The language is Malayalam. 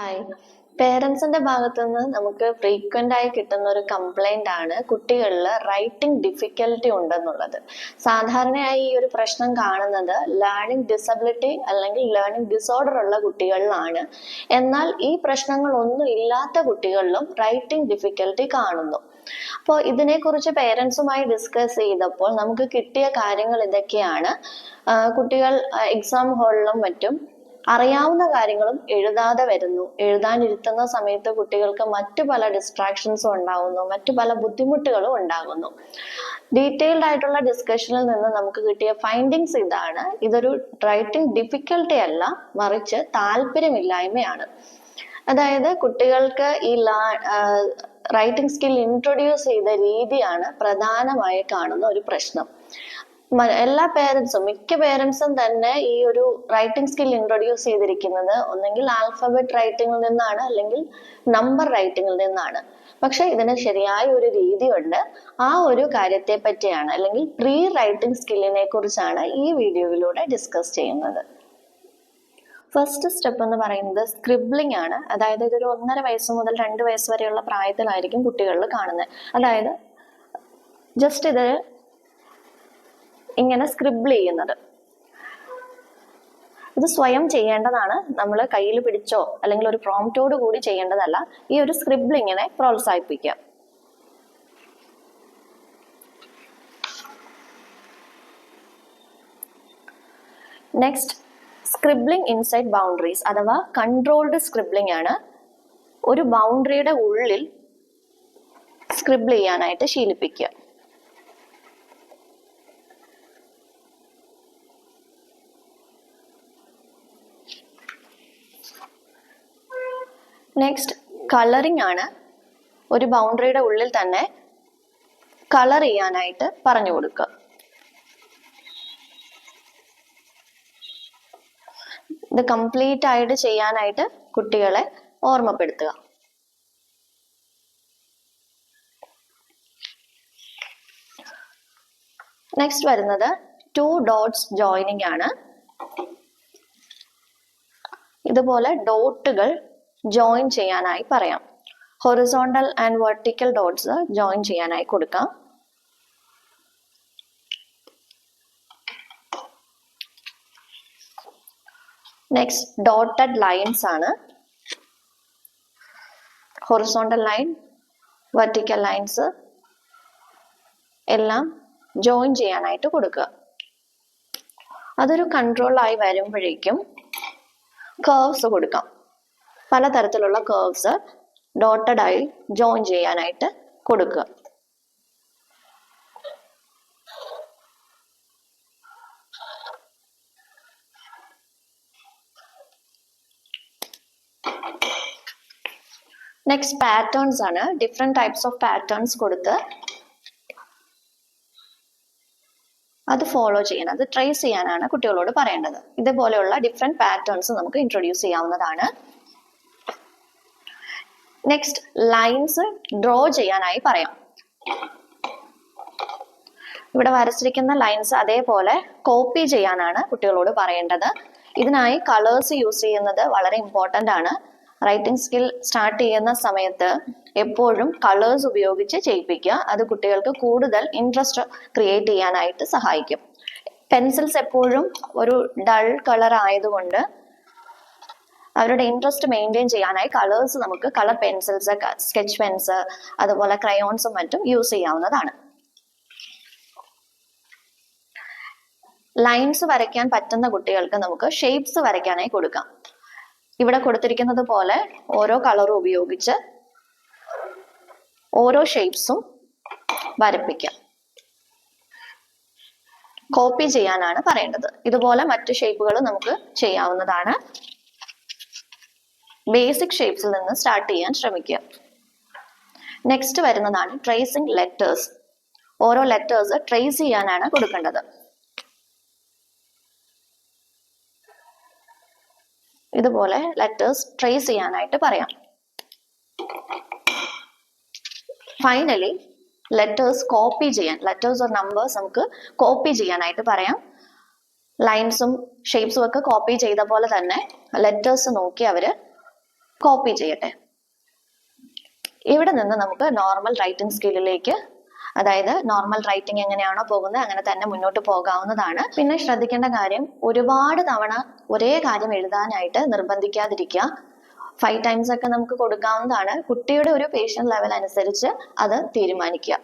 ഹായ് പേരൻസിന്റെ ഭാഗത്തു നിന്ന് നമുക്ക് ഫ്രീക്വന്റ് ആയി കിട്ടുന്ന ഒരു കംപ്ലൈന്റ് ആണ് കുട്ടികളിൽ റൈറ്റിംഗ് ഡിഫിക്കൽറ്റി ഉണ്ടെന്നുള്ളത്. സാധാരണയായി ഈ ഒരു പ്രശ്നം കാണുന്നത് ലേണിംഗ് ഡിസബിലിറ്റി അല്ലെങ്കിൽ ലേണിംഗ് ഡിസോർഡർ ഉള്ള കുട്ടികളിലാണ്. എന്നാൽ ഈ പ്രശ്നങ്ങൾ ഒന്നും ഇല്ലാത്ത കുട്ടികളിലും റൈറ്റിംഗ് ഡിഫിക്കൽറ്റി കാണുന്നു. അപ്പോൾ ഇതിനെക്കുറിച്ച് പേരൻസുമായി ഡിസ്കസ് ചെയ്തപ്പോൾ നമുക്ക് കിട്ടിയ കാര്യങ്ങൾ ഇതൊക്കെയാണ്. കുട്ടികൾ എക്സാം ഹാളിലും മറ്റും അറിയാവുന്ന കാര്യങ്ങളും എഴുതാതെ വരുന്നു. എഴുതാനിരുത്തുന്ന സമയത്ത് കുട്ടികൾക്ക് മറ്റു പല ഡിസ്ട്രാക്ഷൻസും ഉണ്ടാകുന്നു മറ്റു പല ബുദ്ധിമുട്ടുകളും ഉണ്ടാകുന്നു. ഡീറ്റെയിൽഡ് ആയിട്ടുള്ള ഡിസ്കഷനിൽ നിന്ന് നമുക്ക് കിട്ടിയ ഫൈൻഡിങ്സ് ഇതാണ്. ഇതൊരു റൈറ്റിംഗ് ഡിഫിക്കൽട്ടി അല്ല മറിച്ച് താല്പര്യമില്ലായ്മയാണ്. അതായത് കുട്ടികൾക്ക് ഈ ലാ റൈറ്റിംഗ് സ്കിൽ ഇൻട്രൊഡ്യൂസ് ചെയ്ത രീതിയാണ് പ്രധാനമായി കാണുന്ന ഒരു പ്രശ്നം. എല്ലാ പേരൻസും മിക്ക പേരൻസും തന്നെ ഈ ഒരു റൈറ്റിംഗ് സ്കിൽ ഇൻട്രൊഡ്യൂസ് ചെയ്തിരിക്കുന്നത് ഒന്നെങ്കിൽ ആൽഫബറ്റ് റൈറ്റിംഗിൽ നിന്നാണ് അല്ലെങ്കിൽ നമ്പർ റൈറ്റിംഗിൽ നിന്നാണ്. പക്ഷെ ഇതിന് ശരിയായ ഒരു രീതിയുണ്ട്. ആ ഒരു കാര്യത്തെ പറ്റിയാണ് അല്ലെങ്കിൽ പ്രീ റൈറ്റിംഗ് സ്കില്ലിനെ കുറിച്ചാണ് ഈ വീഡിയോയിലൂടെ ഡിസ്കസ് ചെയ്യുന്നത്. ഫസ്റ്റ് സ്റ്റെപ്പ് എന്ന് പറയുന്നത് സ്ക്രിബ്ലിംഗ് ആണ്. അതായത് ഇതൊരു ഒന്നര വയസ്സ് മുതൽ രണ്ട് വയസ്സ് വരെയുള്ള പ്രായത്തിലായിരിക്കും കുട്ടികളിൽ കാണുന്നത്. അതായത് ജസ്റ്റ് ഇത് ഇങ്ങനെ സ്ക്രിബിൾ ചെയ്യുന്നത്. ഇത് സ്വയം ചെയ്യേണ്ടതാണ്. നമ്മൾ കയ്യിൽ പിടിച്ചോ അല്ലെങ്കിൽ ഒരു പ്രോംപ്റ്റോട് കൂടി ചെയ്യേണ്ടതല്ല. ഈ ഒരു സ്ക്രിബിളിങ്ങിനെ പ്രോത്സാഹിപ്പിക്കുക. നെക്സ്റ്റ് സ്ക്രിബ്ലിംഗ് ഇൻസൈഡ് ബൗണ്ടറീസ് അഥവാ കൺട്രോൾഡ് സ്ക്രിബ്ലിംഗ് ആണ്. ഒരു ബൗണ്ടറിയുടെ ഉള്ളിൽ സ്ക്രിബിൾ ചെയ്യാനായിട്ട് ശീലിപ്പിക്കുക. നെക്സ്റ്റ് കളറിംഗ് ആണ് ഒരു ബൗണ്ടറിയുടെ ഉള്ളിൽ തന്നെ കളർ ചെയ്യാനായിട്ട് പറഞ്ഞു കൊടുക്കുക. ഇത് കംപ്ലീറ്റ് ആയിട്ട് ചെയ്യാനായിട്ട് കുട്ടികളെ ഓർമ്മപ്പെടുത്തുക. നെക്സ്റ്റ് വരുന്നത് ടു ഡോട്ട്സ് ജോയിനിങ് ആണ്. ഇതുപോലെ ഡോട്ടുകൾ ജോയിൻ ചെയ്യാനായി പറയാം. Horizontal and vertical dots join ചെയ്യാനായി കൊടുക്കാം. നെക്സ്റ്റ് ഡോട്ടഡ് ലൈൻസ് ആണ്. ഹൊറിസോണ്ടൽ ലൈൻ വെർട്ടിക്കൽ ലൈൻസ് എല്ലാം ജോയിൻ ചെയ്യാനായിട്ട് കൊടുക്കുക. അതൊരു കൺട്രോൾ ആയി വരുമ്പോഴേക്കും കേർവ്സ് കൊടുക്കാം. പലതരത്തിലുള്ള കേർവ്സ് ഡോട്ടഡ് ആയി ജോയിൻ ചെയ്യാനായിട്ട് കൊടുക്കുക. നെക്സ്റ്റ് പാറ്റേൺസ് ആണ് ഡിഫറെന്റ് ടൈപ്സ് ഓഫ് പാറ്റേൺസ് കൊടുത്ത് അത് ഫോളോ ചെയ്യണം. അത് ട്രേസ് ചെയ്യാനാണ് കുട്ടികളോട് പറയേണ്ടത്. ഇതുപോലെയുള്ള ഡിഫറെന്റ് പാറ്റേൺസ് നമുക്ക് ഇൻട്രൊഡ്യൂസ് ചെയ്യാവുന്നതാണ്. നെക്സ്റ്റ് ലൈൻസ് ഡ്രോ ചെയ്യാനായി പറയാം. ഇവിടെ വരച്ചിരിക്കുന്ന ലൈൻസ് അതേപോലെ കോപ്പി ചെയ്യാനാണ് കുട്ടികളോട് പറയേണ്ടത്. ഇതിനായി കളേഴ്സ് യൂസ് ചെയ്യുന്നത് വളരെ ഇമ്പോർട്ടന്റ് ആണ്. റൈറ്റിംഗ് സ്കിൽ സ്റ്റാർട്ട് ചെയ്യുന്ന സമയത്ത് എപ്പോഴും കളേഴ്സ് ഉപയോഗിച്ച് ചെയ്യിപ്പിക്കുക. അത് കുട്ടികൾക്ക് കൂടുതൽ ഇൻട്രസ്റ്റ് ക്രിയേറ്റ് ചെയ്യാനായിട്ട് സഹായിക്കും. പെൻസിൽസ് എപ്പോഴും ഒരു ഡൾ കളർ ആയതുകൊണ്ട് അവരുടെ ഇൻട്രസ്റ്റ് മെയിന്റെയിൻ ചെയ്യാനായി കളേഴ്സ് നമുക്ക് കളർ പെൻസിൽസ് സ്കെച്ച് പെൻസ് അതുപോലെ ക്രയോൺസും മറ്റും യൂസ് ചെയ്യാവുന്നതാണ്. ലൈൻസ് വരയ്ക്കാൻ പറ്റുന്ന കുട്ടികൾക്ക് നമുക്ക് ഷേപ്സ് വരയ്ക്കാനായി കൊടുക്കാം. ഇവിടെ കൊടുത്തിരിക്കുന്നത് പോലെ ഓരോ കളറും ഉപയോഗിച്ച് ഓരോ ഷേപ്സും വരപ്പിക്കാം. കോപ്പി ചെയ്യാനാണ് പറയേണ്ടത്. ഇതുപോലെ മറ്റു ഷേപ്പുകൾ നമുക്ക് ചെയ്യാവുന്നതാണ്. ബേസിക് ഷേപ്സിൽ നിന്ന് സ്റ്റാർട്ട് ചെയ്യാൻ ശ്രമിക്കുക. നെക്സ്റ്റ് വരുന്നതാണ് ട്രേസിംഗ് ലെറ്റേഴ്സ് ഓരോ ലെറ്റേഴ്സ് ട്രേസ് ചെയ്യാനാണ് കൊടുക്കേണ്ടത്. ഇതുപോലെ ലെറ്റേഴ്സ് ട്രേസ് ചെയ്യാനായിട്ട് പറയാം. ഫൈനലി ലെറ്റേഴ്സ് കോപ്പി ചെയ്യാൻ ലെറ്റേഴ്സ് ഓർ നമ്പേഴ്സ് നമുക്ക് കോപ്പി ചെയ്യാനായിട്ട് പറയാം. ലൈൻസും ഷേപ്സും ഒക്കെ കോപ്പി ചെയ്ത പോലെ തന്നെ ലെറ്റേഴ്സ് നോക്കി അവർ കോപ്പി ചെയ്യട്ടെ. ഇവിടെ നിന്ന് നമുക്ക് നോർമൽ റൈറ്റിംഗ് സ്കില്ലിലേക്ക് അതായത് നോർമൽ റൈറ്റിംഗ് എങ്ങനെയാണോ പോകുന്നത് അങ്ങനെ തന്നെ മുന്നോട്ട് പോകാവുന്നതാണ്. പിന്നെ ശ്രദ്ധിക്കേണ്ട കാര്യം ഒരുപാട് തവണ ഒരേ കാര്യം എഴുതാനായിട്ട് നിർബന്ധിക്കാതിരിക്കുക. ഫൈവ് ടൈംസ് ഒക്കെ നമുക്ക് കൊടുക്കാവുന്നതാണ്. കുട്ടിയുടെ ഒരു പേഷ്യൻ ലെവൽ അനുസരിച്ച് അത് തീരുമാനിക്കുക.